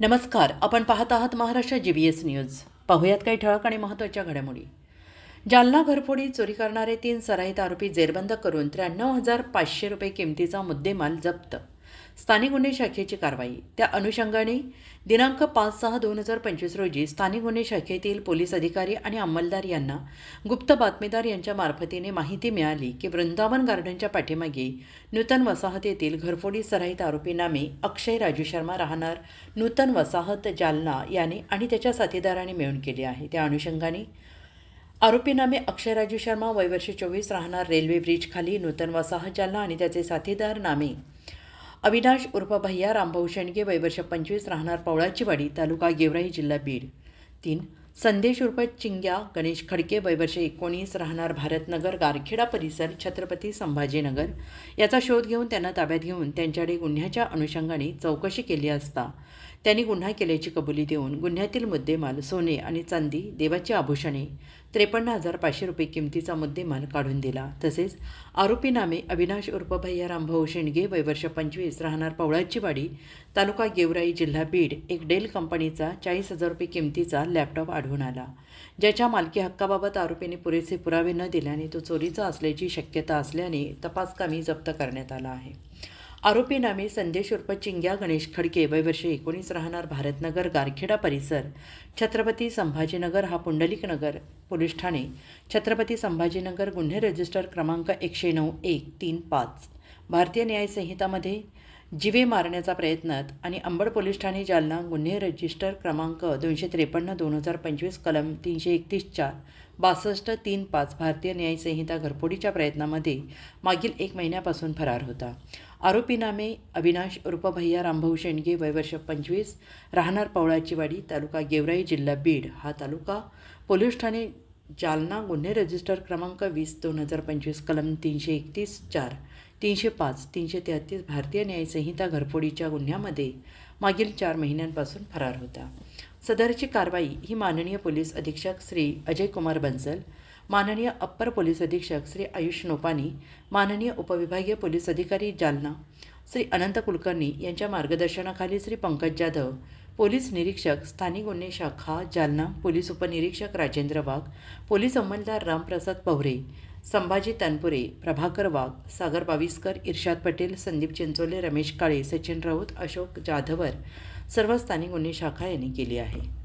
नमस्कार आपण पाहत आहात Maharashtra G B S news पाहुयात काही ठळक आणि महत्त्वाच्या घडामोडी. जालना घरफोडी चोरी करणारे तीन सराईत आरोपी जेरबंद करून त्र्याण्णव हजार पाचशे रुपये किमतीचा मुद्देमाल जप्त स्थानिक गुन्हे शाखेची कारवाई. त्या अनुषंगाने दिनांक पाच सहा दोन हजार पंचवीस रोजी स्थानिक गुन्हे शाखेतील पोलीस अधिकारी आणि अंमलदार यांना गुप्त बातमीदार यांच्या मार्फतीने माहिती मिळाली की वृंदावन गार्डनच्या पाठीमागे नूतन वसाहत येथील घरफोडी सराईत आरोपी नामे अक्षय राजू शर्मा राहणार नूतन वसाहत जालना याने आणि त्याच्या साथीदाराने मिळून केली आहे. त्या अनुषंगाने आरोपी नामे अक्षय राजू शर्मा वय वर्ष चोवीस राहणार रेल्वे ब्रिजखाली नूतन वसाहत जालना आणि त्याचे साथीदार नामे अविनाश उर्फ भैया रामभाऊ शेंडगे वयवर्ष पंचवीस राहणार पवळाचीवाडी तालुका गेवराई जिल्हा बीड. तीन संदेश उर्फ चिंग्या गणेश खडके वयवर्ष एकोणीस राहणार भारतनगर गारखेडा परिसर छत्रपती संभाजीनगर. याचा शोध घेऊन त्यांना ताब्यात घेऊन त्यांच्याकडे गुन्ह्याच्या अनुषंगाने चौकशी केली असता त्यांनी गुन्हा केल्याची कबुली देऊन गुन्ह्यातील मुद्देमाल सोने आणि चांदी देवाची आभूषणे त्रेपन्न हजार पाचशे रुपये किमतीचा मुद्देमाल काढून दिला. तसेच आरोपी नामे अविनाश उर्फ भैया रामभाऊ शेंडगे वयवर्ष पंचवीस राहणार पवळाचीवाडी तालुका गेवराई जिल्हा बीड एक डेल कंपनीचा चाळीस हजार रुपये किमतीचा लॅपटॉप आढळून आला. ज्याच्या मालकी हक्काबाबत आरोपीने पुरेसे पुरावे न दिल्याने तो चोरीचा असल्याची शक्यता असल्याने तपासकामी जप्त करण्यात आला आहे. आरोपी नामे संदेश उर्फ चिंग्या गणेश खडके वयवर्ष एकोणीस राहणार भारतनगर गारखेडा परिसर छत्रपती संभाजीनगर हा पुंडलिक नगर पोलीस ठाणे छत्रपती संभाजीनगर गुन्हे रजिस्टर क्रमांक एकशे नऊ एक तीन पाच भारतीय न्याय संहितामध्ये जिवे मारण्याचा प्रयत्नात आणि अंबड पोलीस ठाणे जालना गुन्हे रजिस्टर क्रमांक दोनशे त्रेपन्न दोन हजार पंचवीस कलम तीनशे एकतीस चार बासष्ट तीन पाच भारतीय न्याय संहिता घरफोडीच्या प्रयत्नामध्ये मागील एक महिन्यापासून फरार होता. आरोपी नामे अविनाश उर्फ भैया रामभाऊ शेंडगे वयवर्ष पंचवीस राहणार पवळाचीवाडी तालुका गेवराई जिल्हा बीड हा तालुका पोलीस ठाणे जालना गुन्हे रजिस्टर क्रमांक वीस दोन हजार पंचवीस कलम तीनशे एकतीस चार तीनशे पाच तीनशे तेहतीस भारतीय न्याय संहिता घरफोडीच्या गुन्ह्यामध्ये मागील चार महिन्यांपासून फरार होता. सदरची कारवाई ही माननीय पोलीस अधीक्षक श्री अजय कुमार बन्सल माननीय अप्पर पोलीस अधीक्षक श्री आयुष नोपानी माननीय उपविभागीय पोलीस अधिकारी जालना श्री अनंत कुलकर्णी यांच्या मार्गदर्शनाखाली श्री पंकज जाधव पोलीस निरीक्षक स्थानिक गुन्हे शाखा जालना पोलीस उपनिरीक्षक राजेंद्र वाघ पोलीस अंमलदार रामप्रसाद पवरे संभाजी तनपुरे प्रभाकर वाघ सागर बाविस्कर इर्शाद पटेल संदीप चिंचोले रमेश काळे सचिन राऊत अशोक जाधवर सर्व स्थानिक गुन्हे शाखा यांनी केली आहे.